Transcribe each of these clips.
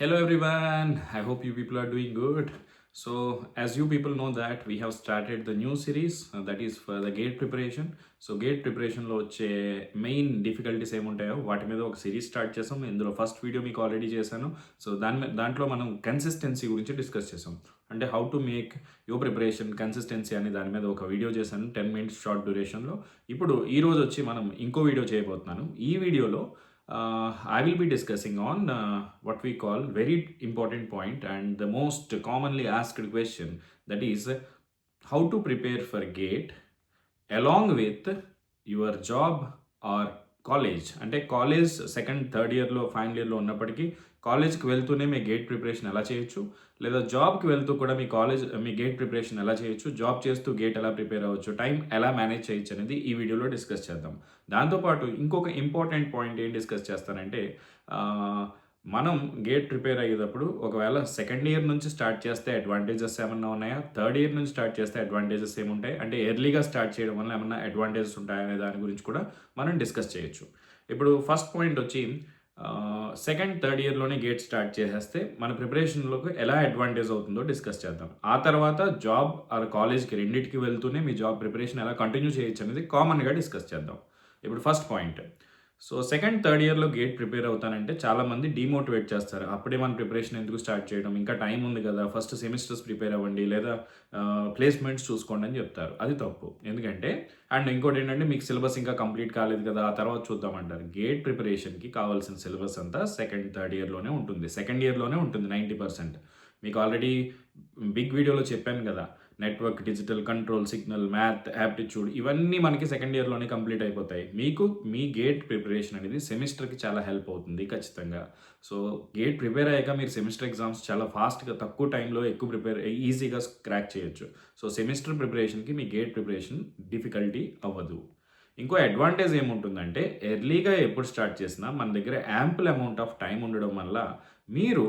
Hello everyone, I hope you people are doing good. So, as you people know that we have started the new series uh, that is for the gate preparation. So GATE ప్రిపరేషన్లో వచ్చే main difficulties ఏముంటాయో వాటి మీద ఒక series start చేసాం. ఇందులో first video మీకు already చేశాను. So దాని మీద దాంట్లో మనం కన్సిస్టెన్సీ గురించి డిస్కస్ చేసాం. అంటే how to make your preparation consistency అని దాని మీద ఒక వీడియో చేశాను. టెన్ మినిట్స్ షార్ట్ డ్యూరేషన్లో ఇప్పుడు ఈరోజు వచ్చి మనం ఇంకో వీడియో చేయబోతున్నాను. ఈ వీడియోలో uh, I will be discussing on uh, what we call very important point and the most commonly asked question that is how to prepare for gate along with your job or college అంటే college second third ఇయర్లో final ఇయర్లో ఉన్నప్పటికీ కాలేజ్కి వెళ్తూనే మీ gate preparation ఎలా చేయొచ్చు? లేదా జాబ్కి వెళ్తూ కూడా మీ కాలేజ్ మీ గేట్ ప్రిపరేషన్ ఎలా చేయొచ్చు? జాబ్ చేస్తూ గేట్ ఎలా ప్రిపేర్ అవ్వచ్చు? టైం ఎలా మేనేజ్ చేయొచ్చు అనేది ఈ వీడియోలో డిస్కస్ చేద్దాం. దాంతోపాటు ఇంకొక ఇంపార్టెంట్ పాయింట్ ఏం డిస్కస్ చేస్తానంటే మనం గేట్ ప్రిపేర్ అయ్యేటప్పుడు ఒకవేళ సెకండ్ ఇయర్ నుంచి స్టార్ట్ చేస్తే అడ్వాంటేజెస్ ఏమన్నా ఉన్నాయా? థర్డ్ ఇయర్ నుంచి స్టార్ట్ చేస్తే అడ్వాంటేజెస్ ఏముంటాయి? అంటే ఎర్లీగా స్టార్ట్ చేయడం వల్ల ఏమన్నా అడ్వాంటేజెస్ ఉంటాయనే దాని గురించి కూడా మనం డిస్కస్ చేయొచ్చు. ఇప్పుడు ఫస్ట్ పాయింట్ వచ్చి సెకండ్ థర్డ్ ఇయర్లోనే గేట్ స్టార్ట్ చేసేస్తే మన ప్రిపరేషన్లోకి ఎలా అడ్వాంటేజ్ అవుతుందో డిస్కస్ చేద్దాం. ఆ తర్వాత జాబ్ ఆర్ కాలేజ్కి రెండింటికి వెళ్తూనే మీ జాబ్ ప్రిపరేషన్ ఎలా కంటిన్యూ చేయొచ్చు అనేది కామన్గా డిస్కస్ చేద్దాం. ఇప్పుడు first point so second third ఇయర్లో గేట్ ప్రిపేర్ అవుతానంటే చాలామంది డిమోటివేట్ చేస్తారు. అప్పుడే మన ప్రిపరేషన్ ఎందుకు స్టార్ట్ చేయడం? ఇంకా టైం ఉంది కదా ఫస్ట్ సెమిస్టర్స్ ప్రిపేర్ అవ్వండి లేదా ప్లేస్మెంట్స్ చూసుకోండి అని చెప్తారు. అది తప్పు. ఎందుకంటే అండ్ ఇంకోటి ఏంటంటే మీకు సిలబస్ ఇంకా కంప్లీట్ కాలేదు కదా ఆ తర్వాత చూద్దామంటారు. గేట్ ప్రిపరేషన్కి కావాల్సిన సిలబస్ అంతా సెకండ్ థర్డ్ ఇయర్లోనే ఉంటుంది. సెకండ్ ఇయర్లోనే ఉంటుంది నైంటీ పర్సెంట్. మీకు ఆల్రెడీ బిగ్ వీడియోలో చెప్పాను కదా network digital control signal math aptitude ఇవన్నీ మనకి సెకండ్ ఇయర్లోనే కంప్లీట్ అయిపోతాయి. మీకు మీ గేట్ ప్రిపరేషన్ అనేది సెమిస్టర్కి చాలా హెల్ప్ అవుతుంది ఖచ్చితంగా. సో గేట్ ప్రిపేర్ అయ్యాక మీరు సెమిస్టర్ ఎగ్జామ్స్ చాలా ఫాస్ట్గా తక్కువ టైంలో ఎక్కువ ప్రిపేర్ ఈజీగా క్రాక్ చేయొచ్చు. సో సెమిస్టర్ ప్రిపరేషన్కి మీ గేట్ ప్రిపరేషన్ డిఫికల్టీ అవ్వదు. ఇంకో అడ్వాంటేజ్ ఏముంటుందంటే ఎర్లీగా ఎప్పుడు స్టార్ట్ చేసినా మన దగ్గర యాంపుల్ అమౌంట్ ఆఫ్ టైం ఉండడం వల్ల మీరు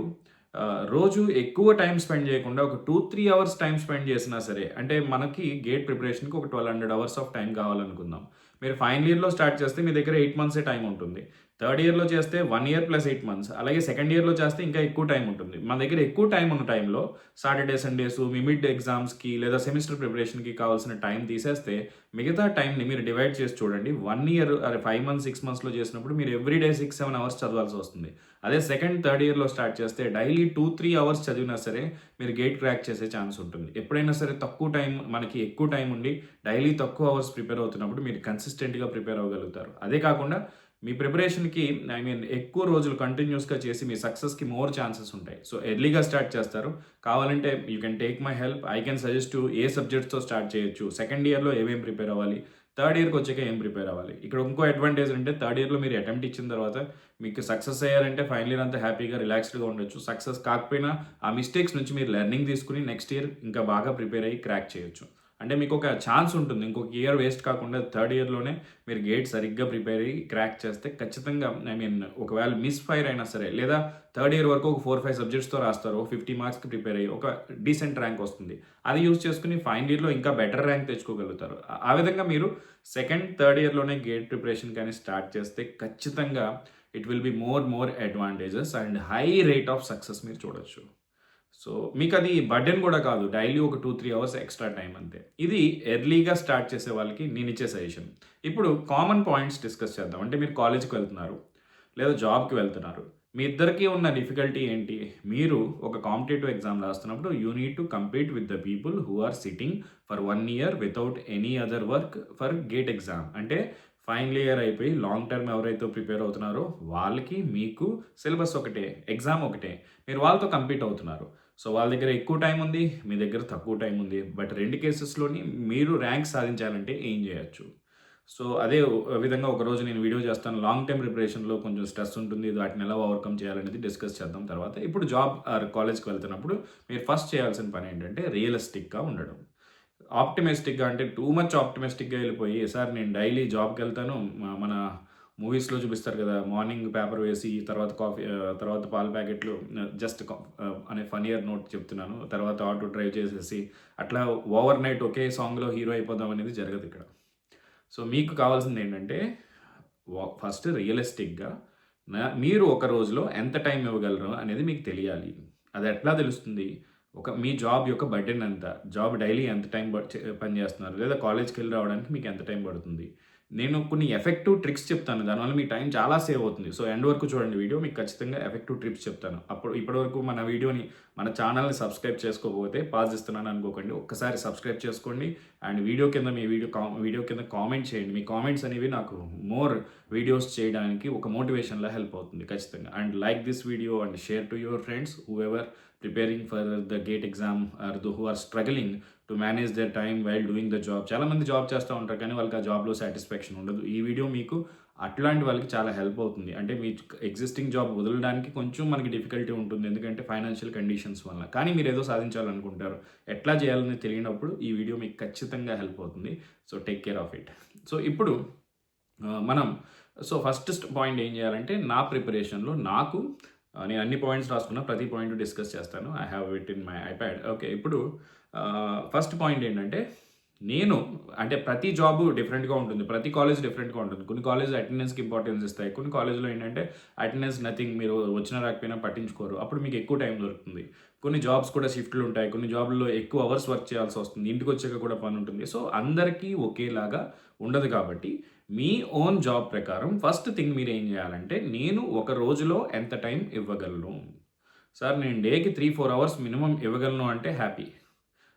రోజు ఎక్కువ టైం స్పెండ్ చేయకుండా ఒక two three hours time spend చేసినా సరే అంటే మనకి గేట్ ప్రిపరేషన్కి ఒక twelve hundred hours of time కావాలనుకుందాం. మీరు ఫైనల్ ఇయర్లో స్టార్ట్ చేస్తే మీ దగ్గర ఎయిట్ మంత్సే టైం ఉంటుంది. థర్డ్ ఇయర్లో చేస్తే one year plus eight months. అలాగే సెకండ్ ఇయర్లో చేస్తే ఇంకా ఎక్కువ టైం ఉంటుంది. మన దగ్గర ఎక్కువ టైం ఉన్న టైంలో సాటర్డే సండేస్ మీ మిడ్ ఎగ్జామ్స్కి లేదా సెమిస్టర్ ప్రిపరేషన్కి కావాల్సిన టైం తీసేస్తే మిగతా టైంని మీరు డివైడ్ చేసి చూడండి. వన్ ఇయర్ అరే ఫైవ్ మంత్స్ సిక్స్ మంత్స్లో చేసినప్పుడు మీరు every day six seven hours చదవాల్సి వస్తుంది. అదే సెకండ్ థర్డ్ ఇయర్లో స్టార్ట్ చేస్తే డైలీ టూ త్రీ అవర్స్ చదివినా సరే మీరు గేట్ క్రాక్ చేసే ఛాన్స్ ఉంటుంది. ఎప్పుడైనా సరే తక్కువ టైం మనకి ఎక్కువ టైం ఉండి డైలీ తక్కువ అవర్స్ ప్రిపేర్ అవుతున్నప్పుడు మీరు కన్సిస్టెంట్గా ప్రిపేర్ అవ్వగలుగుతారు. అదే కాకుండా మీ ప్రిపరేషన్కి ఐ మీన్ ఎక్కువ రోజులు కంటిన్యూస్గా చేసి మీ సక్సెస్కి మోర్ ఛాన్సెస్ ఉంటాయి. సో ఎర్లీగా స్టార్ట్ చేస్తారు. కావాలంటే you can take my help. I can suggest a సబ్జెక్ట్స్తో start చేయొచ్చు. సెకండ్ ఇయర్లో ఏమేమి ప్రిపేర్ అవ్వాలి? థర్డ్ ఇయర్కి వచ్చాక ఏం ప్రిపేర్ అవ్వాలి? ఇక్కడ ఇంకో అడ్వాంటేజ్ అంటే థర్డ్ ఇయర్లో మీరు అటెంప్ట్ ఇచ్చిన తర్వాత మీకు సక్సెస్ అయ్యారంటే ఫైనల్ ఇయర్ అంతా హ్యాపీగా రిలాక్స్డ్గా ఉండొచ్చు. సక్సెస్ కాకపోయినా ఆ మిస్టేక్స్ నుంచి మీరు లెర్నింగ్ తీసుకుని నెక్స్ట్ ఇయర్ ఇంకా బాగా ప్రిపేర్ అయ్యి క్రాక్ చేయొచ్చు. అంటే మీకు ఒక ఛాన్స్ ఉంటుంది. ఇంకొక ఇయర్ వేస్ట్ కాకుండా థర్డ్ ఇయర్లోనే మీరు గేట్ సరిగ్గా ప్రిపేర్ అయ్యి క్రాక్ చేస్తే ఖచ్చితంగా ఐ మీన్ ఒకవేళ మిస్ ఫైర్ అయినా సరే లేదా థర్డ్ ఇయర్ వరకు ఒక ఫోర్ ఫైవ్ సబ్జెక్ట్స్తో రాస్తారు. ఫిఫ్టీ మార్క్స్కి ప్రిపేర్ అయ్యి ఒక డీసెంట్ ర్యాంక్ వస్తుంది. అది యూజ్ చేసుకుని ఫైనల్ ఇయర్లో ఇంకా బెటర్ ర్యాంక్ తెచ్చుకోగలుగుతారు. ఆ- ఆ విధంగా మీరు సెకండ్ థర్డ్ ఇయర్లోనే గేట్ ప్రిపరేషన్ కానీ స్టార్ట్ చేస్తే ఖచ్చితంగా it will be more more advantages and high rate of success మీరు చూడొచ్చు. సో మీకు అది బర్డెన్ కూడా కాదు డైలీ ఒక two three hours extra time అంతే. ఇది ఎర్లీగా స్టార్ట్ చేసే వాళ్ళకి నేను ఇచ్చే సజెషన్. ఇప్పుడు కామన్ పాయింట్స్ డిస్కస్ చేద్దాం. అంటే మీరు కాలేజ్కి వెళ్తున్నారు లేదా జాబ్కి వెళ్తున్నారు. మీ ఇద్దరికి ఉన్న డిఫికల్టీ ఏంటి? మీరు ఒక కాంపిటేటివ్ ఎగ్జామ్ రాస్తున్నప్పుడు you need to compete with the people who are sitting for one year without any other work for GATE exam. అంటే ఫైనల్ ఇయర్ అయిపోయి లాంగ్ టర్మ్ ఎవరైతే ప్రిపేర్ అవుతున్నారో వాళ్ళకి మీకు సిలబస్ ఒకటే ఎగ్జామ్ ఒకటే. మీరు వాళ్ళతో కంపీట్ అవుతున్నారు. సో వాళ్ళ దగ్గర ఎక్కువ టైం ఉంది మీ దగ్గర తక్కువ టైం ఉంది. బట్ రెండు కేసెస్లోని మీరు ర్యాంక్ సాధించాలంటే ఏం చేయొచ్చు? సో అదే విధంగా ఒక రోజు నేను వీడియో చేస్తాను. లాంగ్ టైం ప్రిపరేషన్లో కొంచెం స్ట్రెస్ ఉంటుంది. వాటిని ఎలా ఓవర్కమ్ చేయాలనేది డిస్కస్ చేద్దాం తర్వాత. ఇప్పుడు జాబ్ ఆర్ కాలేజ్కి వెళ్తున్నప్పుడు మీరు ఫస్ట్ చేయాల్సిన పని ఏంటంటే రియలిస్టిక్గా ఉండడం. ఆప్టిమిస్టిక్గా అంటే టూ మచ్ ఆప్టిమిస్టిక్గా వెళ్ళిపోయి సార్ నేను డైలీ జాబ్కి వెళ్తాను. మన మూవీస్లో చూపిస్తారు కదా మార్నింగ్ పేపర్ వేసి తర్వాత కాఫీ తర్వాత పాల ప్యాకెట్లు జస్ట్ అనే ఫన్ ఇయర్ నోట్ చెప్తున్నాను. తర్వాత ఆటో డ్రైవ్ చేసేసి అట్లా ఓవర్ నైట్ ఒకే సాంగ్లో హీరో అయిపోదాం అనేది జరగదు ఇక్కడ. సో మీకు కావాల్సింది ఏంటంటే ఫస్ట్ రియలిస్టిక్గా మీరు ఒక రోజులో ఎంత టైం ఇవ్వగలరు అనేది మీకు తెలియాలి. అది ఎట్లా తెలుస్తుంది? ఒక మీ జాబ్ యొక్క బర్డెన్ ఎంత? జాబ్ డైలీ ఎంత టైం పని చేస్తున్నారు? లేదా కాలేజ్కి వెళ్ళి రావడానికి మీకు ఎంత టైం పడుతుంది? నేను కొన్ని ఎఫెక్టివ్ ట్రిక్స్ చెప్తాను. దానివల్ల మీ టైం చాలా సేవ్ అవుతుంది. సో ఎండ్ వరకు చూడండి వీడియో. మీకు ఖచ్చితంగా ఎఫెక్టివ్ ట్రిప్స్ చెప్తాను. అప్పుడు ఇప్పటివరకు మన వీడియోని మన ఛానల్ని సబ్స్క్రైబ్ చేసుకోకపోతే పాజ్ ఇస్తున్నాను అనుకోకండి. ఒక్కసారి సబ్స్క్రైబ్ చేసుకోండి. అండ్ వీడియో కింద మీ వీడియో వీడియో కింద కామెంట్ చేయండి. మీ కామెంట్స్ అనేవి నాకు మోర్ వీడియోస్ చేయడానికి ఒక మోటివేషన్లా హెల్ప్ అవుతుంది ఖచ్చితంగా. And like this video and share to your friends. Whoever preparing for the GATE exam or those who are struggling to manage their time while doing the job చాలామంది job చేస్తూ ఉంటారు కానీ వాళ్ళకి ఆ జాబ్లో సాటిస్ఫాక్షన్ ఉండదు. ఈ వీడియో మీకు అట్లాంటి వాళ్ళకి చాలా హెల్ప్ అవుతుంది. అంటే మీ ఎగ్జిస్టింగ్ జాబ్ వదలడానికి కొంచెం మనకి డిఫికల్టీ ఉంటుంది. ఎందుకంటే ఫైనాన్షియల్ కండిషన్స్ వల్ల కానీ మీరు ఏదో సాధించాలనుకుంటారు. ఎట్లా చేయాలని తెలియనప్పుడు ఈ వీడియో మీకు ఖచ్చితంగా హెల్ప్ అవుతుంది. So take care of it so ఇప్పుడు మనం సో ఫస్ట్ పాయింట్ ఏం చేయాలంటే నా ప్రిపరేషన్లో నాకు నేను అన్ని పాయింట్స్ రాసుకున్నా ప్రతి పాయింట్ డిస్కస్ చేస్తాను. I have it in my iPad okay ఇప్పుడు ఫస్ట్ పాయింట్ ఏంటంటే నేను అంటే ప్రతి జాబ్ డిఫరెంట్గా ఉంటుంది. ప్రతి కాలేజ్ డిఫరెంట్గా ఉంటుంది. కొన్ని కాలేజ్ అటెండెన్స్కి ఇంపార్టెన్స్ ఇస్తాయి. కొన్ని కాలేజ్లో ఏంటంటే అటెండెన్స్ నథింగ్ మీరు వచ్చినా రాకపోయినా పట్టించుకోరు. అప్పుడు మీకు ఎక్కువ టైం దొరుకుతుంది. కొన్ని జాబ్స్ కూడా షిఫ్ట్లు ఉంటాయి. కొన్ని జాబ్లో ఎక్కువ అవర్స్ వర్క్ చేయాల్సి వస్తుంది. ఇంటికి వచ్చాక కూడా పని ఉంటుంది. సో అందరికీ ఒకేలాగా ఉండదు కాబట్టి మీ ఓన్ జాబ్ ప్రకారం ఫస్ట్ థింగ్ మీరు ఏం చేయాలంటే నేను ఒక రోజులో ఎంత టైం ఇవ్వగలను? సార్ నేను డేకి త్రీ ఫోర్ అవర్స్ మినిమం ఇవ్వగలను అంటే హ్యాపీ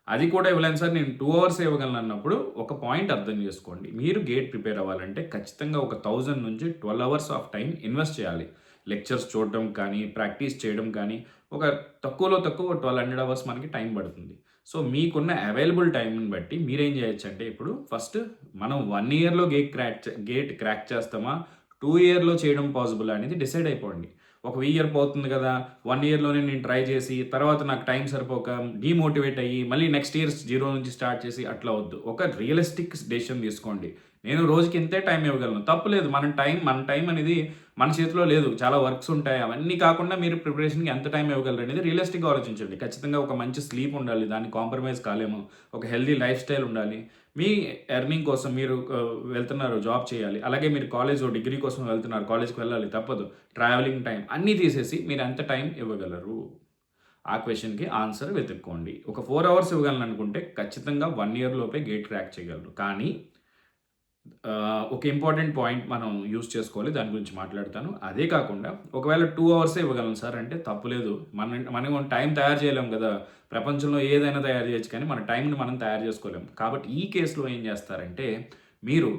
అది కూడా ఇవ్వలేను సార్ నేను టూ అవర్స్ ఇవ్వగలను అన్నప్పుడు ఒక పాయింట్ అర్థం చేసుకోండి. మీరు గేట్ ప్రిపేర్ అవ్వాలంటే ఖచ్చితంగా ఒక థౌజండ్ నుంచి twelve hours of time invest చేయాలి. లెక్చర్స్ చూడడం కానీ ప్రాక్టీస్ చేయడం కానీ ఒక తక్కువలో తక్కువ ట్వెల్వ్ హండ్రెడ్ అవర్స్ మనకి టైం పడుతుంది. సో మీకున్న అవైలబుల్ టైంని బట్టి మీరేం చేయొచ్చు అంటే ఇప్పుడు ఫస్ట్ మనం వన్ ఇయర్లో గేట్ క్రాక్ గేట్ క్రాక్ చేస్తామా? టూ ఇయర్లో చేయడం పాసిబుల్ అనేది డిసైడ్ అయిపోండి. ఒక ఇయర్ పోతుంది కదా. వన్ ఇయర్లోనే నేను ట్రై చేసి తర్వాత నాకు టైం సరిపోక డీమోటివేట్ అయ్యి మళ్ళీ నెక్స్ట్ ఇయర్ జీరో నుంచి స్టార్ట్ చేసి అట్లా వద్దు. ఒక రియలిస్టిక్ డెసిషన్ తీసుకోండి. నేను రోజుకి ఇంతే టైం ఇవ్వగలను. తప్పులేదు మన టైం మన టైం అనేది మన చేతిలో లేదు. చాలా వర్క్స్ ఉంటాయి. అవన్నీ కాకుండా మీరు ప్రిపరేషన్కి ఎంత టైం ఇవ్వగలరు అనేది రియలిస్టిక్గా ఆలోచించండి. ఖచ్చితంగా ఒక మంచి స్లీప్ ఉండాలి. దాన్ని కాంప్రమైజ్ కాలేము. ఒక హెల్దీ లైఫ్ స్టైల్ ఉండాలి. మీ ఎర్నింగ్ కోసం మీరు వెళ్తున్నారు జాబ్ చేయాలి. అలాగే మీరు కాలేజ్ డిగ్రీ కోసం వెళ్తున్నారు కాలేజ్కి వెళ్ళాలి తప్పదు. ట్రావెలింగ్ టైం అన్నీ తీసేసి మీరు ఎంత టైం ఇవ్వగలరు? ఆ క్వశ్చన్కి ఆన్సర్ వెతుక్కోండి. ఒక ఫోర్ అవర్స్ ఇవ్వగలను అనుకుంటే ఖచ్చితంగా వన్ ఇయర్ లోపే గేట్ క్రాక్ చేయగలరు. కానీ ఒక ఇంపార్టెంట్ పాయింట్ మనం యూస్ చేసుకోవాలి దాని గురించి మాట్లాడతాను. అదే కాకుండా ఒకవేళ టూ అవర్సే ఇవ్వగలం సార్ అంటే తప్పులేదు. మన మనం టైం తయారు చేయలేం కదా. ప్రపంచంలో ఏదైనా తయారు చేయొచ్చు కానీ మన టైంని మనం తయారు చేసుకోలేం. కాబట్టి ఈ కేసులో ఏం చేస్తారంటే మీరు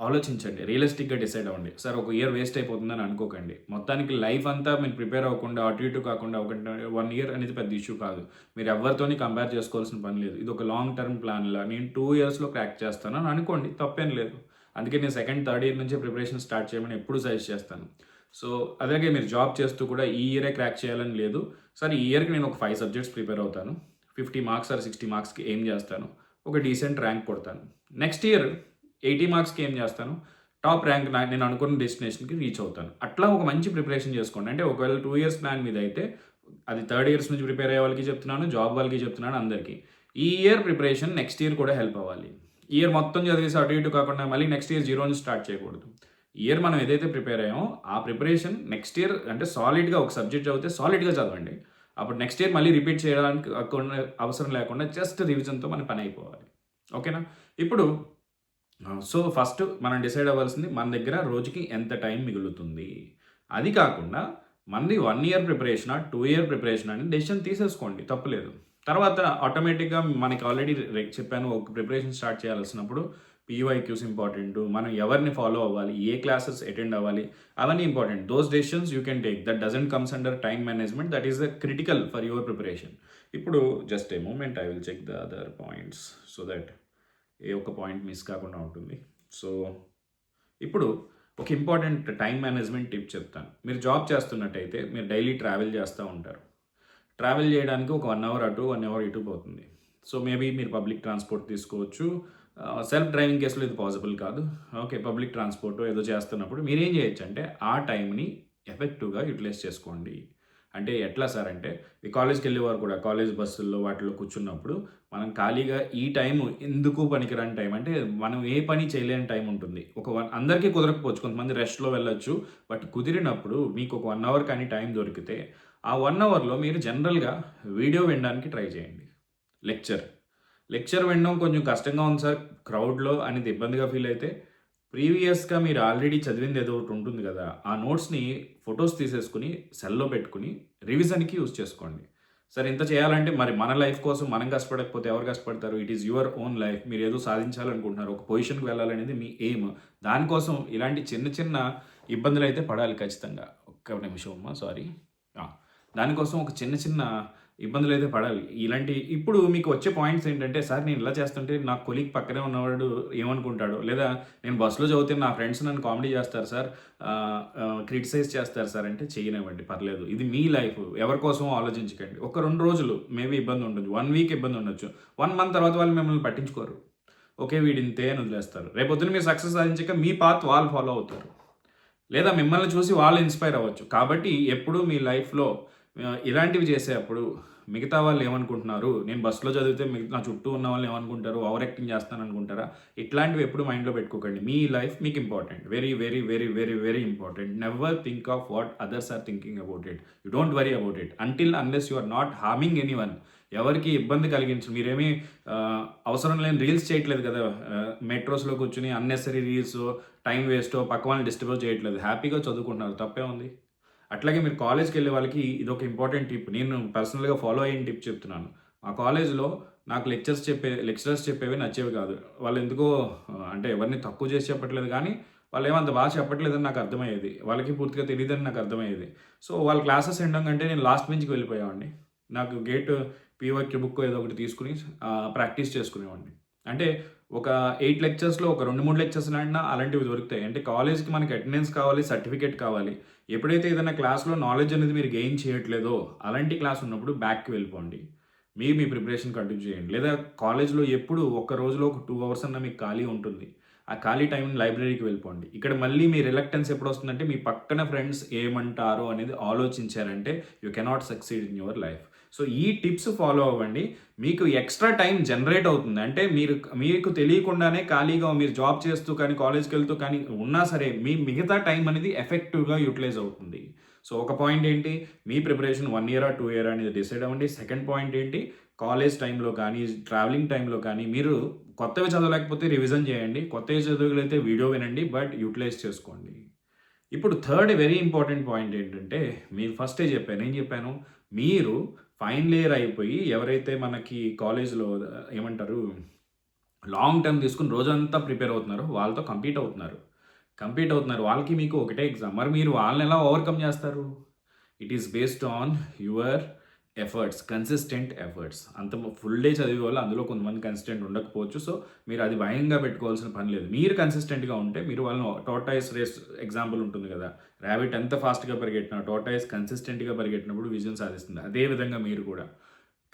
ఆలోచించండి. రియలిస్టిక్గా డిసైడ్ అవ్వండి. సార్ ఒక ఇయర్ వేస్ట్ అయిపోతుందని అనుకోకండి. మొత్తానికి లైఫ్ అంతా మీరు ప్రిపేర్ అవ్వకుండా అటు ఇటు కాకుండా ఒక వన్ ఇయర్ అనేది పెద్ద ఇష్యూ కాదు. మీరు ఎవరితోని కంపేర్ చేసుకోవాల్సిన పని లేదు. ఇది ఒక లాంగ్ టర్మ్ ప్లాన్లా నేను టూ ఇయర్స్లో క్రాక్ చేస్తాను అని అనుకోండి. తప్పేం లేదు. అందుకే నేను సెకండ్ థర్డ్ ఇయర్ నుంచే ప్రిపరేషన్ స్టార్ట్ చేయమని ఎప్పుడు సజెస్ట్ చేస్తాను. సో అలాగే మీరు జాబ్ చేస్తూ కూడా ఈ ఇయరే క్రాక్ చేయాలని లేదు. సార్ ఈ ఇయర్కి నేను ఒక ఫైవ్ సబ్జెక్ట్స్ ప్రిపేర్ అవుతాను. ఫిఫ్టీ మార్క్స్ ఆర్ సిక్స్టీ మార్క్స్కి ఏం చేస్తాను? ఒక డీసెంట్ ర్యాంక్ కొడతాను. నెక్స్ట్ ఇయర్ ఎయిటీ మార్క్స్కి ఏం చేస్తాను? టాప్ ర్యాంక్ నేను అనుకున్న డెస్టినేషన్కి రీచ్ అవుతాను. అట్లా ఒక మంచి ప్రిపరేషన్ చేసుకోండి. అంటే ఒకవేళ టూ ఇయర్స్ ప్లాన్ మీద అయితే అది థర్డ్ ఇయర్స్ నుంచి ప్రిపేర్ అయ్యే వాళ్ళకి చెప్తున్నాను జాబ్ వాళ్ళకి చెప్తున్నాను అందరికీ. ఈ ఇయర్ ప్రిపరేషన్ నెక్స్ట్ ఇయర్ కూడా హెల్ప్ అవ్వాలి. ఇయర్ మొత్తం చదివేసి అటు ఇటు కాకుండా మళ్ళీ నెక్స్ట్ ఇయర్ జీరో నుంచి స్టార్ట్ చేయకూడదు. ఇయర్ మనం ఏదైతే ప్రిపేర్ అయ్యామో ఆ ప్రిపరేషన్ నెక్స్ట్ ఇయర్ అంటే సాలిడ్గా ఒక సబ్జెక్ట్ చదివితే సాలిడ్గా చదవండి. అప్పుడు నెక్స్ట్ ఇయర్ మళ్ళీ రిపీట్ చేయడానికి అవసరం లేకుండా జస్ట్ రివిజన్తో మన పని అయిపోవాలి. ఓకేనా? ఇప్పుడు సో ఫస్ట్ మనం డిసైడ్ అవ్వాల్సింది మన దగ్గర రోజుకి ఎంత టైం మిగులుతుంది. అది కాకుండా మనది one year preparation two year preparation అని డెసిషన్ తీసేసుకోండి తప్పులేదు. తర్వాత ఆటోమేటిక్గా మనకి ఆల్రెడీ చెప్పాను ఒక ప్రిపరేషన్ స్టార్ట్ చేయాల్సినప్పుడు పీవైక్యూస్ ఇంపార్టెంట్ మనం ఎవరిని ఫాలో అవ్వాలి ఏ క్లాసెస్ అటెండ్ అవ్వాలి అవన్నీ important. Those decisions you can take that doesn't comes under time management that is the critical for your preparation ఇప్పుడు just a moment I will check the other points so that ఏ ఒక్క point miss కాకుండా ఉంటుంది. So ఇప్పుడు ఒక important time management tip చెప్తాను. మీరు job చేస్తున్నట్టయితే మీరు daily travel చేస్తూ ఉంటారు. ట్రావెల్ చేయడానికి ఒక వన్ అవర్ అటు వన్ అవర్ ఇటు పోతుంది. సో మేబీ మీరు పబ్లిక్ ట్రాన్స్పోర్ట్ తీసుకోవచ్చు. సెల్ఫ్ డ్రైవింగ్ కేసులో ఇది పాసిబుల్ కాదు. ఓకే పబ్లిక్ ట్రాన్స్పోర్ట్ ఏదో చేస్తున్నప్పుడు మీరు ఏం చేయొచ్చు అంటే ఆ టైంని ఎఫెక్టివ్గా యూటిలైజ్ చేసుకోండి. అంటే ఎట్లా సార్ అంటే ఈ కాలేజ్కి వెళ్ళేవారు కూడా కాలేజ్ బస్సుల్లో వాటిలో కూర్చున్నప్పుడు మనం ఖాళీగా ఈ టైం ఎందుకు పనికిరాని టైం? అంటే మనం ఏ పని చేయలేని టైం ఉంటుంది. ఒక వన్ అందరికీ కుదరకపోవచ్చు. కొంతమంది రెస్ట్లో వెళ్ళొచ్చు. బట్ కుదిరినప్పుడు మీకు ఒక వన్ అవర్ కానీ టైం దొరికితే ఆ వన్ అవర్లో మీరు జనరల్గా వీడియో వినడానికి ట్రై చేయండి. లెక్చర్. లెక్చర్ వినడం కొంచెం కష్టంగా ఉంది సార్. క్రౌడ్లో అనేది ఇబ్బందిగా ఫీల్ అయితే ప్రీవియస్గా మీరు ఆల్రెడీ చదివింది ఏదో ఒకటి ఉంటుంది కదా ఆ నోట్స్ని ఫొటోస్ తీసేసుకుని సెల్లో పెట్టుకుని రివిజన్కి యూజ్ చేసుకోండి. సరే ఇంత చేయాలంటే మరి మన లైఫ్ కోసం మనం కష్టపడకపోతే ఎవరు కష్టపడతారు? It is your own life మీరు ఏదో సాధించాలనుకుంటున్నారు ఒక పొజిషన్కి వెళ్ళాలనేది మీ ఎయిమ్ దానికోసం ఇలాంటి చిన్న చిన్న ఇబ్బందులు అయితే పడాలి ఖచ్చితంగా. ఒక్క నిమిషం అమ్మా సారీ దానికోసం ఒక చిన్న చిన్న ఇబ్బందులు అయితే పడాలి ఇలాంటి ఇప్పుడు మీకు వచ్చే పాయింట్స్ ఏంటంటే సార్ నేను ఇలా చేస్తుంటే నా కొలీగ్ పక్కనే ఉన్నవాడు ఏమనుకుంటాడు? లేదా నేను బస్సులో చదివితే నా ఫ్రెండ్స్ నన్ను కామెడీ చేస్తారు సార్ క్రిటిసైజ్ చేస్తారు సార్ అంటే చేయనివ్వండి పర్లేదు. ఇది మీ లైఫ్ ఎవరి కోసం ఆలోచించకండి. ఒక రెండు రోజులు మేబీ ఇబ్బంది ఉండొచ్చు వన్ వీక్ ఇబ్బంది ఉండొచ్చు. వన్ మంత్ తర్వాత వాళ్ళు మిమ్మల్ని పట్టించుకోరు. ఓకే వీడి ఇంతే అని వదిలేస్తారు. రేపొద్దున మీరు సక్సెస్ సాధించాక మీ పాత్ వాళ్ళు ఫాలో అవుతారు. లేదా మిమ్మల్ని చూసి వాళ్ళు ఇన్స్పైర్ అవ్వచ్చు. కాబట్టి ఎప్పుడూ మీ లైఫ్లో ఇలాంటివి చేసేటప్పుడు మిగతా వాళ్ళు ఏమనుకుంటున్నారు? నేను బస్సులో చదివితే మిగతా నా చుట్టూ ఉన్న వాళ్ళు ఏమనుకుంటారు? ఓవర్ యాక్టింగ్ చేస్తాను అనుకుంటారా? ఇట్లాంటివి ఎప్పుడు మైండ్లో పెట్టుకోకండి. మీ లైఫ్ మీకు important. Very very very very very important. Never think of what others are thinking about it. You don't worry about it. Until unless you are not harming any one ఎవరికి ఇబ్బంది కలిగించు మీరేమీ అవసరం లేని రీల్స్ చేయట్లేదు కదా? మెట్రోస్లో కూర్చుని అన్నెసరీ రీల్స్ టైం వేస్ట్ పక్క వాళ్ళని డిస్టర్బ్ చేయట్లేదు. హ్యాపీగా చదువుకుంటున్నారు. తప్పే ఉంది. అట్లాగే మీరు కాలేజ్కి వెళ్ళే వాళ్ళకి ఇది ఒక ఇంపార్టెంట్ టిప్. నేను పర్సనల్గా ఫాలో అయిన టిప్ చెప్తున్నాను. ఆ కాలేజ్లో నాకు లెక్చర్స్ చెప్పే లెక్చరర్స్ చెప్పేవి నచ్చేవి కాదు. వాళ్ళు ఎందుకో అంటే ఎవరిని తక్కువ చేసి చెప్పట్లేదు కానీ వాళ్ళు ఏమంత బాగా చెప్పట్లేదని నాకు అర్థమయ్యేది. వాళ్ళకి పూర్తిగా తెలియదని నాకు అర్థమయ్యేది. సో వాళ్ళ క్లాసెస్ వినడం కంటే నేను లాస్ట్ బెంచ్కి వెళ్ళిపోయామండి నాకు గేట్ పీవర్కి బుక్ ఏదో ఒకటి తీసుకుని ప్రాక్టీస్ చేసుకునేవాడిని. అంటే ఒక ఎయిట్ లెక్చర్స్లో ఒక రెండు మూడు లెక్చర్స్ ఆడినా అలాంటివి దొరుకుతాయి. అంటే కాలేజ్కి మనకి అటెండెన్స్ కావాలి సర్టిఫికేట్ కావాలి. ఎప్పుడైతే ఏదైనా క్లాస్లో నాలెడ్జ్ అనేది మీరు గెయిన్ చేయట్లేదో అలాంటి క్లాస్ ఉన్నప్పుడు బ్యాక్కి వెళ్ళిపోండి. మీ మీ ప్రిపరేషన్ కంటిన్యూ చేయండి. లేదా కాలేజ్లో ఎప్పుడు ఒక రోజులో ఒక టూ అవర్స్ అన్న మీకు ఖాళీ ఉంటుంది. ఆ ఖాళీ టైం లైబ్రరీకి వెళ్ళిపోండి. ఇక్కడ మళ్ళీ మీ రిలక్టెన్స్ ఎప్పుడు వస్తుందంటే మీ పక్కన ఫ్రెండ్స్ ఏమంటారో అనేది ఆలోచించారంటే you cannot succeed in your life so ఈ టిప్స్ ఫాలో అవ్వండి. మీకు ఎక్స్ట్రా టైం జనరేట్ అవుతుంది. అంటే మీరు మీకు తెలియకుండానే ఖాళీగా మీరు జాబ్ చేస్తూ కానీ కాలేజ్కి వెళ్తూ కానీ ఉన్నా సరే మీ మిగతా టైం అనేది ఎఫెక్టివ్గా యూటిలైజ్ అవుతుంది. సో ఒక పాయింట్ ఏంటి? మీ preparation one year two year అనేది డిసైడ్ అవ్వండి. సెకండ్ పాయింట్ ఏంటి? కాలేజ్ టైంలో కానీ ట్రావెలింగ్ టైంలో కానీ మీరు కొత్తవి చదవలేకపోతే రివిజన్ చేయండి. కొత్తవి చదవగలిగితే వీడియో వినండి బట్ యూటిలైజ్ చేసుకోండి. ఇప్పుడు థర్డ్ వెరీ ఇంపార్టెంట్ పాయింట్ ఏంటంటే మీరు ఫస్టే చెప్పాను ఏం చెప్పాను మీరు ఫైనల్ ఇయర్ అయిపోయి ఎవరైతే మనకి కాలేజ్లో ఏమంటారు లాంగ్ టర్మ్ తీసుకుని రోజంతా ప్రిపేర్ అవుతున్నారో వాళ్ళతో కంపీట్ అవుతున్నారు. కంపీట్ అవుతున్నారు. వాళ్ళకి మీకు ఒకటే ఎగ్జామ్. మరి మీరు వాళ్ళని ఎలా ఓవర్కమ్ చేస్తారు? It is based on your efforts consistent efforts అంత ఫుల్ డే చదివే వాళ్ళు అందులో కొంతమంది కన్సిస్టెంట్ ఉండకపోవచ్చు. సో మీరు అది భయంగా పెట్టుకోవాల్సిన పని లేదు. మీరు కన్సిస్టెంట్గా ఉంటే మీరు వాళ్ళని టోటాయిస్ రేస్ ఎగ్జాంపుల్ ఉంటుంది కదా. ర్యాబిట్ ఎంత ఫాస్ట్గా పరిగెట్టినా టోటాయిస్ కన్సిస్టెంట్గా పరిగెట్టినప్పుడు విజయం సాధిస్తుంది. అదే విధంగా మీరు కూడా.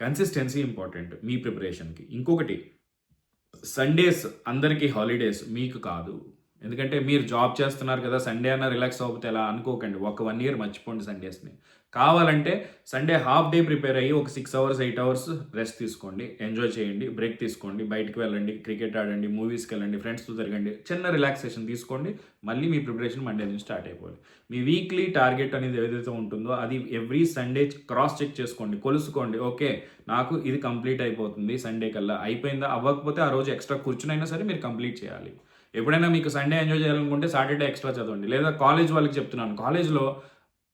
కన్సిస్టెన్సీ ఇంపార్టెంట్ మీ ప్రిపరేషన్కి ఇంకొకటి సండేస్ అందరికీ హాలిడేస్ మీకు కాదు. ఎందుకంటే మీరు జాబ్ చేస్తున్నారు కదా సండే అన్న రిలాక్స్ అవ్వకపోతే ఎలా? అనుకోకండి. ఒక వన్ ఇయర్ మర్చిపోండి సండేస్ని కావాలంటే సండే హాఫ్ డే ప్రిపేర్ అయ్యి ఒక six hours eight hours rest తీసుకోండి. ఎంజాయ్ చేయండి. బ్రేక్ తీసుకోండి. బయటికి వెళ్ళండి. క్రికెట్ ఆడండి. మూవీస్కి వెళ్ళండి. ఫ్రెండ్స్తో తిరగండి. చిన్న రిలాక్సేషన్ తీసుకోండి. మళ్ళీ మీ ప్రిపరేషన్ మండే నుంచి స్టార్ట్ అయిపోవాలి. మీ వీక్లీ టార్గెట్ అనేది ఏదైతే ఉంటుందో అది ఎవ్రీ సండే క్రాస్ చెక్ చేసుకోండి. కొలుసుకోండి. ఓకే నాకు ఇది కంప్లీట్ అయిపోతుంది సండే కల్లా. అయిపోయిందా? అవ్వకపోతే ఆ రోజు ఎక్స్ట్రా కూర్చునైనా సరే మీరు కంప్లీట్ చేయాలి. ఎప్పుడైనా మీకు సండే ఎంజాయ్ చేయాలనుకుంటే సాటర్డే ఎక్స్ట్రా చదవండి. లేదా కాలేజ్ వాళ్ళకి చెప్తున్నాను. కాలేజ్లో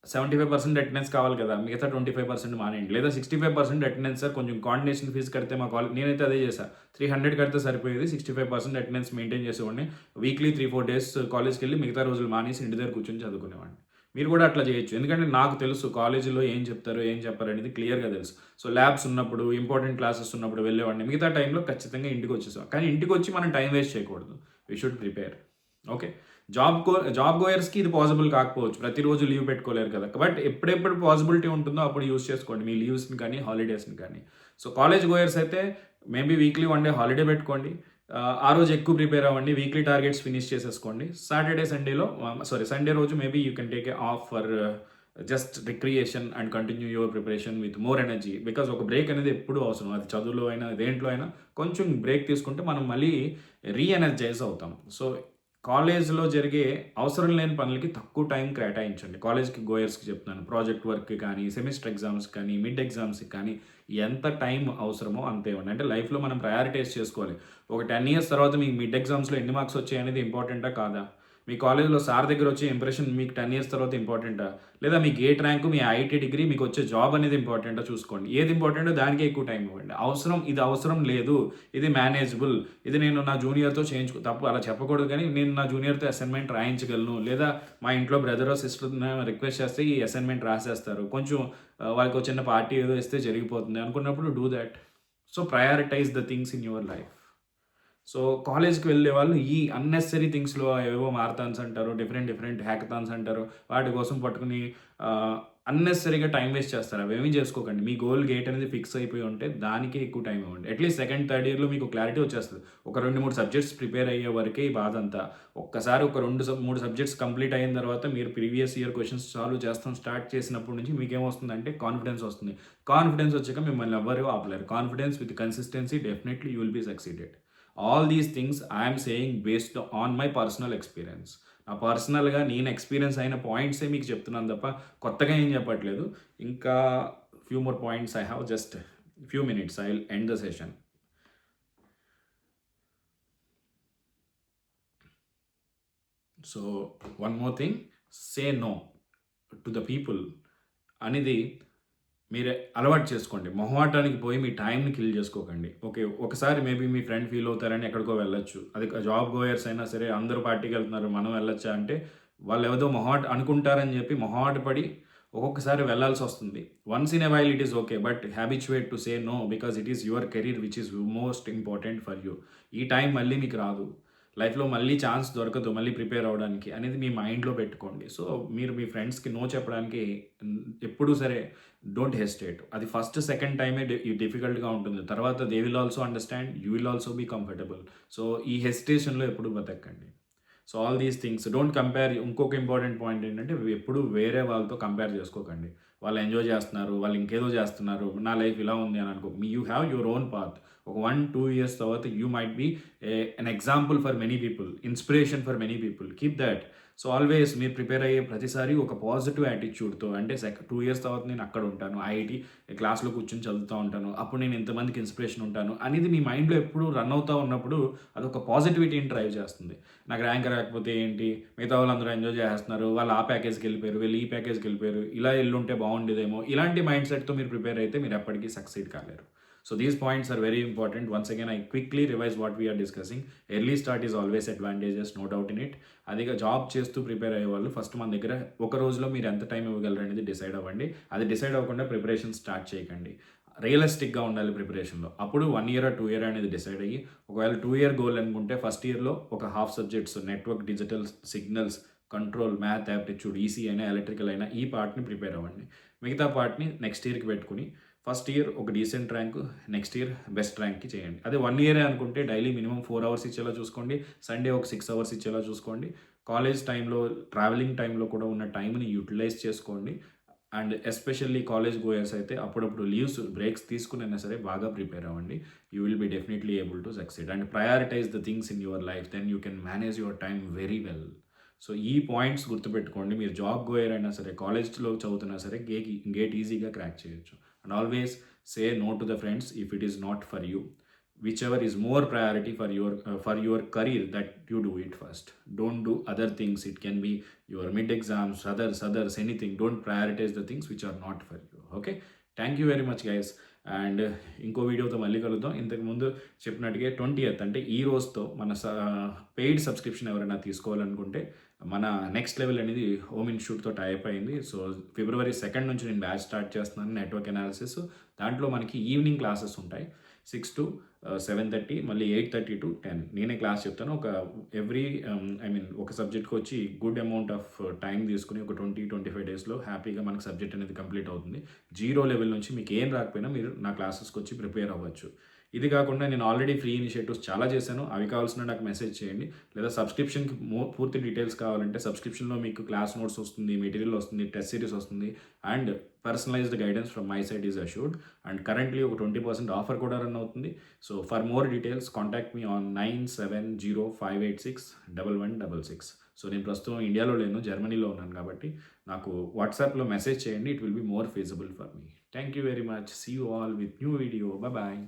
సెవెంటీ ఫైవ్ పర్సెంట్ అటెండెన్స్ కావాలి కదా మిగతా ట్వంటీ ఫైవ్ పర్సెంట్ మానేయండి. లేదా sixty five percent attendance sir కొంచెం కాండినేషన్ ఫీజు కడితే మా కాలేజ్ నేనైతే అదే చేశాను త్రీ హండ్రెడ్ కడితే సరిపోయేది sixty five percent attendance maintain చేసేవాడిని. వీక్లీ త్రీ ఫోర్ డేస్ కాలేజ్కి వెళ్ళి మిగతా రోజులు మానేసి ఇంటి దగ్గర కూర్చొని చదువుకునేవాడిని. మీరు కూడా అట్లా చేయొచ్చు. ఎందుకంటే నాకు తెలుసు కాలేజీలో ఏం చెప్తారో ఏం చెప్పారు అనేది క్లియర్గా తెలుసు. సో ల్యాబ్స్ ఉన్నప్పుడు ఇంపార్టెంట్ క్లాసెస్ ఉన్నప్పుడు వెళ్ళేవాడిని. మిగతా టైంలో ఖచ్చితంగా ఇంటికి వచ్చేసాం కానీ ఇంటికి వచ్చి మనం టైం వేస్ట్ చేయకూడదు. We should prepare okay job co job గోయర్స్కి ఇది పాసిబుల్ కాకపోవచ్చు. ప్రతిరోజు లీవ్ పెట్టుకోలేరు కదా. బట్ ఎప్పుడెప్పుడు పాసిబిలిటీ ఉంటుందో అప్పుడు యూస్ చేసుకోండి. మీ లీవ్స్ని కానీ హాలిడేస్ని కానీ. సో కాలేజ్ గోయర్స్ అయితే maybe weekly one day holiday పెట్టుకోండి. ఆ, ఆ రోజు ఎక్కువ ప్రిపేర్ అవ్వండి. వీక్లీ టార్గెట్స్ ఫినిష్ చేసేసుకోండి. సాటర్డే సండేలో సారీ సండే రోజు maybe you can take a off for just recreation and continue your preparation with more energy because ఒక బ్రేక్ అనేది ఎప్పుడూ అవసరం. అది చదువులో అయినా దేంట్లో అయినా కొంచెం బ్రేక్ తీసుకుంటే మనం మళ్ళీ రీఎనర్జైజ్ అవుతాం. సో కాలేజ్లో జరిగే అవసరం లేని పనులకి తక్కువ టైం కేటాయించండి. కాలేజ్కి గోయర్స్కి చెప్తున్నాను. ప్రాజెక్ట్ వర్క్ కానీ సెమిస్టర్ ఎగ్జామ్స్ కానీ మిడ్ ఎగ్జామ్స్కి కానీ ఎంత టైం అవసరమో అంతే ఇవ్వండి. అంటే లైఫ్లో మనం ప్రయారిటైజ్ చేసుకోవాలి. ఒక టెన్ ఇయర్స్ తర్వాత మీకు మిడ్ ఎగ్జామ్స్లో ఎన్ని మార్క్స్ వచ్చాయి అనేది ఇంపార్టెంటా కాదా? మీ కాలేజ్లో సార్ దగ్గర వచ్చే ఇంప్రెషన్ మీకు టెన్ ఇయర్స్ తర్వాత ఇంపార్టెంటా లేదా మీ గేట్ ర్యాంక్ మీ ఐటీ డిగ్రీ మీకు వచ్చే జాబ్ అనేది ఇంపార్టెంటా చూసుకోండి. ఏది ఇంపార్టెంటో దానికే ఎక్కువ టైం ఇవ్వండి. అవసరం ఇది అవసరం లేదు. ఇది మేనేజబుల్ ఇది నేను నా జూనియర్తో చేయించుకో తప్పు అలా చెప్పకూడదు కానీ నేను నా జూనియర్తో అసైన్మెంట్ రాయించగలను. లేదా మా ఇంట్లో బ్రదర్ సిస్టర్ రిక్వెస్ట్ చేస్తే ఈ అసైన్మెంట్ రాసేస్తారు. కొంచెం వాళ్ళకి చిన్న పార్టీ ఏదో ఇస్తే జరిగిపోతుంది. అనుకున్నప్పుడు do that so prioritise the things in your life so కాలేజ్కి వెళ్ళే వాళ్ళు ఈ అన్నెసరీ థింగ్స్లో ఏవో మారతాన్స్ అంటారు డిఫరెంట్ డిఫరెంట్ హ్యాకథాన్స్ అంటారు. వాటి కోసం పట్టుకుని అన్నెసరీగా టైం వేస్ట్ చేస్తారు. అవి ఏమీ చేసుకోకండి. మీ గోల్ గేట్ అనేది ఫిక్స్ అయిపోయి ఉంటే దానికే ఎక్కువ టైం ఇవ్వండి. అట్లీస్ట్ సెకండ్ థర్డ్ ఇయర్లో మీకు క్లారిటీ వచ్చేస్తుంది. ఒక రెండు మూడు సబ్జెక్ట్స్ ప్రిపేర్ అయ్యే వరకే ఈ బాధ అంతా. ఒక్కసారి ఒక రెండు మూడు సబ్జెక్ట్స్ కంప్లీట్ అయిన తర్వాత మీరు ప్రీవియస్ ఇయర్ క్వశ్చన్స్ సాల్వ్ చేస్తాం స్టార్ట్ చేసినప్పటి నుంచి మీకు ఏమొస్తుందంటే కాన్ఫిడెన్స్ వస్తుంది. కాన్ఫిడెన్స్ వచ్చాక మిమ్మల్ని ఎవరు ఆపలేరు. Confidence with consistency definitely you will be succeeded all these things I'm saying based on my personal experience నా పర్సనల్గా నేను ఎక్స్పీరియన్స్ అయిన పాయింట్సే మీకు చెప్తున్నాను తప్ప కొత్తగా ఏం చెప్పట్లేదు. ఇంకా few more points I have just few minutes I will end the session so one more thing say no to the people అనేది మీరు అలవాటు చేసుకోండి. మొహమాటానికి పోయి మీ టైంని కిల్ చేసుకోకండి. ఓకే ఒకసారి మేబీ మీ ఫ్రెండ్ ఫీల్ అవుతారని ఎక్కడికో వెళ్ళొచ్చు. అది జాబ్ గోయర్స్ అయినా సరే అందరూ పార్టీకి వెళ్తున్నారు మనం వెళ్ళొచ్చా అంటే వాళ్ళు ఏదో మొహాట్ అనుకుంటారని చెప్పి మొహాట పడి ఒక్కొక్కసారి వెళ్ళాల్సి వస్తుంది. Once in a while it is okay but habituate to say no because it is your career which is most important for you. ఈ టైం మళ్ళీ మీకు రాదు. లైఫ్లో మళ్ళీ ఛాన్స్ దొరకదు మళ్ళీ ప్రిపేర్ అవ్వడానికి అనేది మీ మైండ్లో పెట్టుకోండి. సో మీరు మీ ఫ్రెండ్స్కి నో చెప్పడానికి ఎప్పుడూ సరే డోంట్ హెసిటేట్. అది ఫస్ట్ సెకండ్ టైమే డిఫికల్ట్గా ఉంటుంది. తర్వాత they will also understand you will also be comfortable. So ఈ హెసిటేషన్లో ఎప్పుడు బతకండి. So all these things. Don't compare ఇంకొక ఇంపార్టెంట్ పాయింట్ ఏంటంటే ఎప్పుడు వేరే వాళ్ళతో కంపేర్ చేసుకోకండి. వాళ్ళు ఎంజాయ్ చేస్తున్నారు వాళ్ళు ఇంకేదో చేస్తున్నారు నా లైఫ్ ఇలా ఉంది అని అనుకో మీ you have your own path. ఒక వన్ టూ ఇయర్స్ తర్వాత you might be an example for many people inspiration for many people keep that so always మీరు ప్రిపేర్ అయ్యే ప్రతిసారి ఒక పాజిటివ్ యాటిట్యూడ్తో అంటే సెక్ టూ ఇయర్స్ తర్వాత నేను అక్కడ ఉంటాను ఐఐటి క్లాస్లో కూర్చొని చదువుతూ ఉంటాను అప్పుడు నేను ఎంతమందికి ఇన్స్పిరేషన్ ఉంటాను అనేది మీ మైండ్లో ఎప్పుడు రన్ అవుతూ ఉన్నప్పుడు అదొక పాజిటివిటీని డ్రైవ్ చేస్తుంది. నాకు ర్యాంక్ రాకపోతే ఏంటి? మిగతా వాళ్ళందరూ ఎంజాయ్ చేస్తున్నారు వాళ్ళు ఆ ప్యాకేజ్కి వెళ్ళిపోయారు వీళ్ళు ఈ ప్యాకేజ్కి వెళ్ళిపోయారు ఇలా వెళ్ళుంటే బాగుండేదేమో ఇలాంటి మైండ్ సెట్తో మీరు ప్రిపేర్ అయితే మీరు ఎప్పటికీ సక్సీడ్ కాలేరు. So these points are very important once again I quickly revise what we're discussing early start is always advantages no doubt in it అదిగా జాబ్ చేస్తూ ప్రిపేర్ అయ్యే వాళ్ళు ఫస్ట్ మన దగ్గర ఒక రోజులో మీరు ఎంత టైం ఇవ్వగలరు అనేది డిసైడ్ అవ్వండి. అది డిసైడ్ అవ్వకుండా ప్రిపరేషన్ స్టార్ట్ చేయకండి. రియలిస్టిక్గా ఉండాలి ప్రిపరేషన్లో అప్పుడు వన్ ఇయర్ టూ ఇయర్ అనేది డిసైడ్ అయ్యి ఒకవేళ టూ ఇయర్ గోల్ అనుకుంటే ఫస్ట్ ఇయర్లో ఒక half subjects network digital signals control math aptitude EC అయినా ఎలక్ట్రికల్ అయినా ఈ పార్ట్ని ప్రిపేర్ అవ్వండి. మిగతా పార్ట్ని నెక్స్ట్ ఇయర్కి పెట్టుకుని ఫస్ట్ ఇయర్ ఒక decent rank next year best ర్యాంక్కి చేయండి. అదే వన్ ఇయరే అనుకుంటే డైలీ మినిమం ఫోర్ అవర్స్ ఇచ్చేలా చూసుకోండి సండే ఒక సిక్స్ అవర్స్ ఇచ్చేలా చూసుకోండి. కాలేజ్ టైంలో ట్రావెలింగ్ టైంలో కూడా ఉన్న టైంని యూటిలైజ్ చేసుకోండి. అండ్ ఎస్పెషల్లీ కాలేజ్ గోయర్స్ అయితే అప్పుడప్పుడు లీవ్స్ బ్రేక్స్ తీసుకునైనా సరే బాగా ప్రిపేర్ అవ్వండి. You will be definitely able to succeed and prioritise the things in your life then you can manage your time very well so ఈ points గుర్తుపెట్టుకోండి. మీరు job goer అయినా సరే కాలేజ్లో చదువుతున్నా సరే గేట్ గేట్ ఈజీగా క్రాక్ చేయొచ్చు. And always say no to the friends if it is not for you whichever is more priority for your for your career that you do it first don't do other things it can be your mid exams others others anything don't prioritise the things which are not for you okay thank you very much guys and ఇంకో వీడియోతో మళ్ళీ కలుద్దాం. ఇంతకు చెప్పినట్టుగా twenty eighth అంటే ఈ రోజుతో మన పెయిడ్ సబ్స్క్రిప్షన్ ఎవరైనా తీసుకోవాలనుకుంటే మన నెక్స్ట్ లెవెల్ అనేది హోమ్ ఇన్స్టిట్యూట్తో టైప్ అయింది సో ఫిబ్రవరి సెకండ్ నుంచి నేను బ్యాచ్ స్టార్ట్ చేస్తున్నాను నెట్వర్క్ అనాలిసిస్ దాంట్లో మనకి ఈవినింగ్ క్లాసెస్ ఉంటాయి. సిక్స్ టు సెవెన్ థర్టీ మళ్ళీ ఎయిట్ థర్టీ టు టెన్ నేనే క్లాస్ చెప్తాను. ఒక ఎవ్రీ ఐ మీన్ ఒక సబ్జెక్ట్కి వచ్చి గుడ్ అమౌంట్ ఆఫ్ టైం తీసుకుని ఒక ట్వంటీ ట్వంటీ ఫైవ్ డేస్లో హ్యాపీగా మనకు సబ్జెక్ట్ అనేది కంప్లీట్ అవుతుంది. జీరో లెవెల్ నుంచి మీకు ఏం రాకపోయినా మీరు నా క్లాసెస్కి వచ్చి ప్రిపేర్ అవ్వచ్చు. ఇది కాకుండా నేను ఆల్రెడీ ఫ్రీ ఇనిషియేటివ్స్ చాలా చేశాను. అవి కావాల్సిన నాకు మెసేజ్ చేయండి. లేదా సబ్స్క్రిప్షన్కి మో పూర్తి డీటెయిల్స్ కావాలంటే సబ్స్క్రిప్షన్లో మీకు క్లాస్ నోట్స్ వస్తుంది మెటీరియల్ వస్తుంది టెస్ట్ సిరీస్ వస్తుంది. And personalised guidance from my side is assured and currently ఒక ట్వంటీ పర్సెంట్ ఆఫర్ కూడా రన్ అవుతుంది. So for more details contact me on nine seven zero five eight six double one double six so నేను ప్రస్తుతం ఇండియాలో లేను జర్మనీలో ఉన్నాను కాబట్టి నాకు వాట్సాప్లో మెసేజ్ చేయండి. It will be more feasible for me thank you very much see you all with new video bye